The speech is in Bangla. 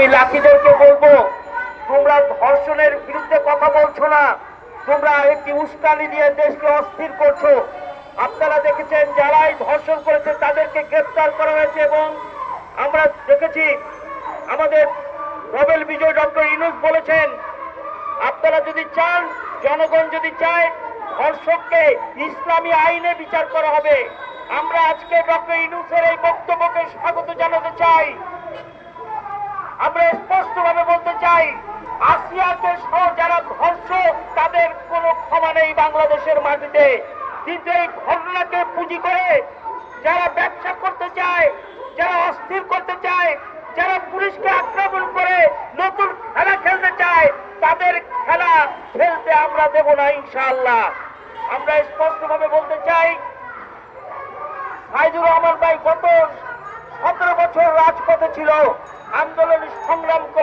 আমি লাঠিদেরকে বলব, তোমরা ধর্ষণের বিরুদ্ধে কথা বলছো না, তোমরা একটি উস্কানি দিয়ে দেশকে অস্থির করছ। আপনারা দেখেছেন, যারাই ধর্ষণ করেছে তাদেরকে গ্রেপ্তার করা হয়েছে এবং আমরা দেখেছি, আমাদের নোবেল বিজয় ডক্টর ইনুস বলেছেন, আপনারা যদি চান, জনগণ যদি চায়, ধর্ষককে ইসলামী আইনে বিচার করা হবে। আমরা আজকে ডক্টর ইনুসের এই বক্তব্যকে স্বাগত জানাতে চাই। আমরা স্পষ্টভাবে বলতে চাই আসিয়াকে সহ যারা ধর্ষক তাদের কোনো ক্ষমা নেই বাংলাদেশের মাটিতে। কিন্তু এই ঘটনাকে পুঁজি করে যারা ব্যবসা করতে চায়, যারা অস্থির করতে চায়, যারা পুলিশকে আক্রমণ করে নতুন খেলা খেলতে চায়, তাদের খেলা খেলতে আমরা দেব না, ইনশাআল্লাহ। আমরা স্পষ্টভাবে বলতে চাই, সাইদুর রহমান ভাই, গত ছিল। আন্দোলন সংগ্রাম করে